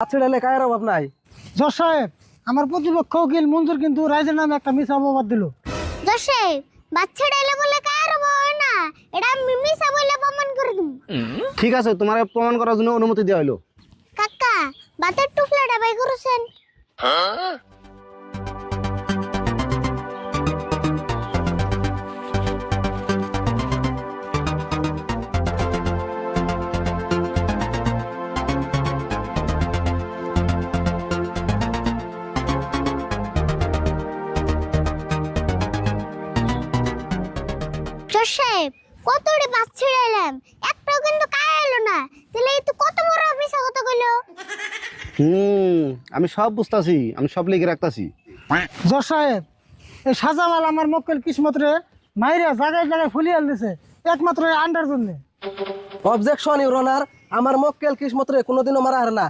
বাচ্চা ডালে কায়ের অভাব নাই। জজ সাহেব আমার প্রতিপক্ষ উকিল মঞ্জুর কিন্তু রাইজের নামে একটা মিস অপবাদ দিল। দশে বাচ্চা ডাইলে বলে কার বই না। এটা আমি মিশা বলে প্রমাণ করে দিব ঠিক আছে তোমার প্রমাণ করার জন্য অনুমতি দেওয়া হলো কাকা বাতের টুকলাটা বাই করেছেন। জজ সাহেব কতটি বাচ্চা ডাইলাম একটাও কিন্তু কায় এলো না। তাহলে এই তো কত বড় মিশা কথা কইলো হুম আমি সব বুঝতাছি আমি সব লিখে রাখতাছি। জজ সাহেব এই সাজামাল আমার মক্কেল কিসমত রে মাইরা জায়গায় জায়গায় ফুলিয়ে দিছে একমাত্র আন্ডার জন্যে। অবজেকশন ইউর অনার আমার মক্কেল কিসমত রে কোনোদিনও মারা হারে না।